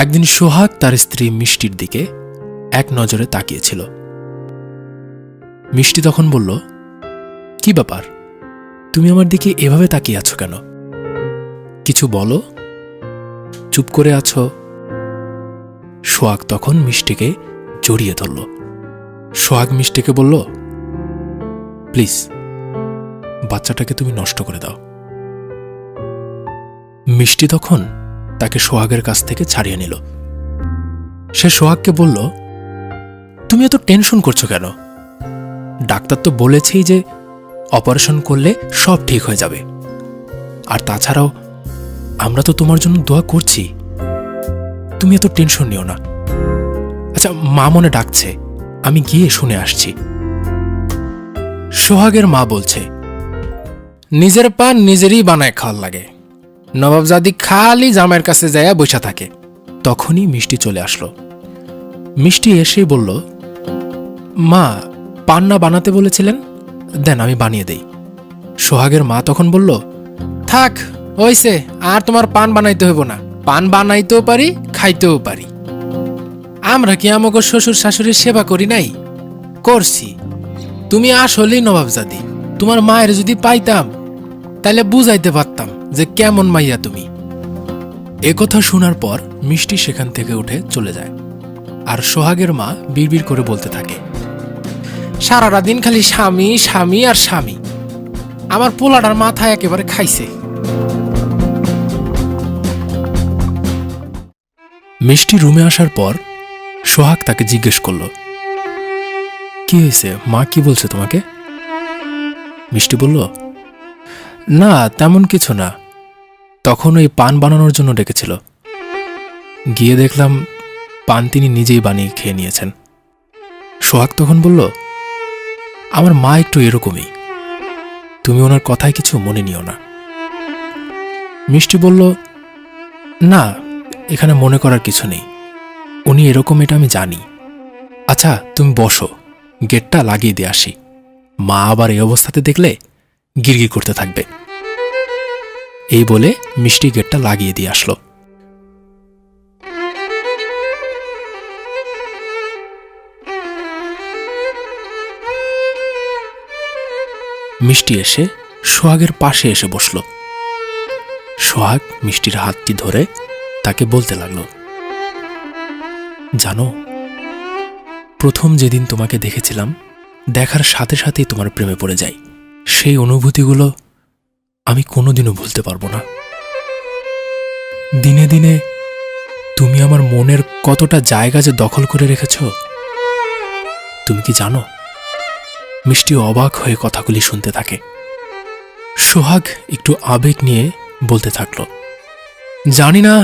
একদিন সোহাগ তার স্ত্রী মিষ্টির দিকে এক নজরে তাকিয়েছিল। মিষ্টি তখন বলল, কি ব্যাপার? তুমি আমার দিকে এভাবে তাকিয়ে আছো কেন? কিছু বলো? চুপ করে আছো? সোহাগ তখন মিষ্টিকে জড়িয়ে ধরল। সোহাগ মিষ্টিকে বলল, প্লিজ, বাচ্চাটাকে তুমি নষ্ট করে দাও। মিষ্টি তখন তাকে সোহাগের কাছ থেকে ছাড়িয়ে নিল। সে সোহাগকে বলল, তুমি এত টেনশন করছ কেন? ডাক্তার তো বলেছেই যে অপারেশন করলে সব ঠিক হয়ে যাবে। আর তাছাড়াও, আমরা তো তোমার জন্য দোয়া করছি। তুমি এত টেনশন নিও না। আচ্ছা মা মনে ডাকছে। আমি গিয়ে শুনে আসছি। সোহাগের মা বলছে, নিজের পান নিজেরই বানায় খাওয়ার লাগে। নবাবজাদি খালি জামাইয়ের কাছে যায়া বসা থাকে। তখনই মিষ্টি চলে আসলো। মিষ্টি এসেই বলল, মা পান না বানাতে বলেছিলেন? দেন আমি বানিয়ে দেই। সোহাগের মা তখন বলল, থাক, হইছে, আর তোমার পান বানাইতে হইব না। পান বানাইতেও পারি, খাইতেও পারি। আমরা কি আমাকে শ্বশুর শাশুড়ির সেবা করি নাই? করছি। তুমি আসলেই নবাবজাদি। তোমার মায়ের যদি পাইতাম তাহলে বুঝাইতে পারতাম। যে কেমন মাইয়া তুমি। কথা শোনার পর মিষ্টি সেখান থেকে উঠে চলে যায়। আর সোহাগের মা বিড়বিড় করে বলতে থাকে সারাটা দিন খালি স্বামী স্বামী আর স্বামী। আমার পোলাটার মাথা একেবারে খাইছে। মিষ্টি রুমে আসার পর সোহাগ তাকে জিজ্ঞেস করল, কি হয়েছে? মা কি বলছে তোমাকে? মিষ্টি বলল না, তেমন কিছু না। তখন ওই পান বানানোর জন্য ডেকেছিল। গিয়ে দেখলাম পান তিনি নিজেই বানিয়ে খেয়ে নিয়েছেন। সোহাগ তখন বলল, আমার মা একটু এরকমই। তুমি ওনার কথায় কিছু মনে নিও না। মিষ্টি বলল, না, এখানে মনে করার কিছু নেই। উনি এরকম, এটা আমি জানি। আচ্ছা তুমি বসো। গেটটা লাগিয়ে দিয়ে আসি। মা আবার এই অবস্থাতে দেখলে গিরগির করতে থাকবে। এই বলে মিষ্টি গেটটা লাগিয়ে দিয়ে আসলো। মিষ্টি এসে সোহাগের পাশে এসে বসল। সোহাগ মিষ্টির হাতটি ধরে তাকে বলতে লাগল, জানো, প্রথম যেদিন তোমাকে দেখেছিলাম, দেখার সাথে সাথেই তোমার প্রেমে পড়ে যাই। সেই অনুভূতিগুলো আমি কোনোদিনও ভুলতে পারব না। দিনে দিনে তুমি আমার মনের কতটা জায়গা যে দখল করে রেখেছ, তুমি কি জানো? মিষ্টি অবাক হয়ে কথাগুলি শুনতে থাকে। সোহাগ একটু আবেগ নিয়ে বলতে থাকল, জানি না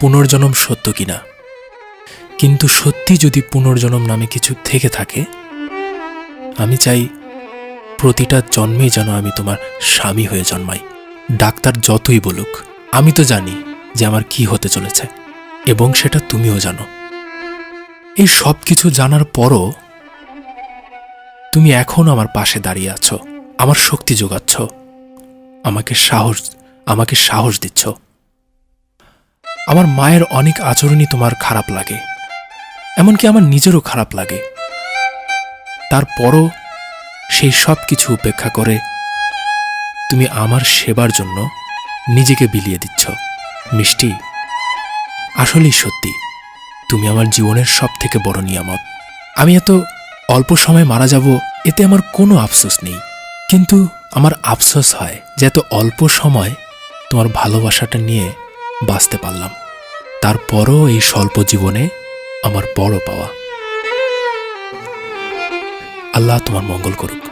পুনর্জন্ম সত্য কিনা, কিন্তু সত্যি যদি পুনর্জন্ম নামে কিছু থেকে থাকে, আমি চাই প্রতিটা জন্মেই যেন আমি তোমার স্বামী হয়ে জন্মাই। ডাক্তার যতই বলুক, আমি তো জানি যে আমার কি হতে চলেছে, এবং সেটা তুমিও জানো। এই সব কিছু জানার পরও তুমি এখন আমার পাশে দাঁড়িয়ে আছো, আমার শক্তি যোগাচ্ছ, আমাকে সাহস আমাকে সাহস দিচ্ছ। আমার মায়ের অনেক আচরণই তোমার খারাপ লাগে, এমনকি আমার নিজেরও খারাপ লাগে। তারপরও সেই সব কিছু উপেক্ষা করে তুমি আমার সেবার জন্য নিজেকে বিলিয়ে দিচ্ছ। মিষ্টি, আসলেই সত্যি, তুমি আমার জীবনের সব থেকে বড় নিয়ামত। আমি এত অল্প সময় মারা যাব, এতে আমার কোনো আফসোস নেই। কিন্তু আমার আফসোস হয় যে এত অল্প সময় তোমার ভালোবাসাটা নিয়ে বাঁচতে পারলাম। তারপরও এই স্বল্প জীবনে আমার বড় পাওয়া। আল্লাহ তোমার মঙ্গল করুক।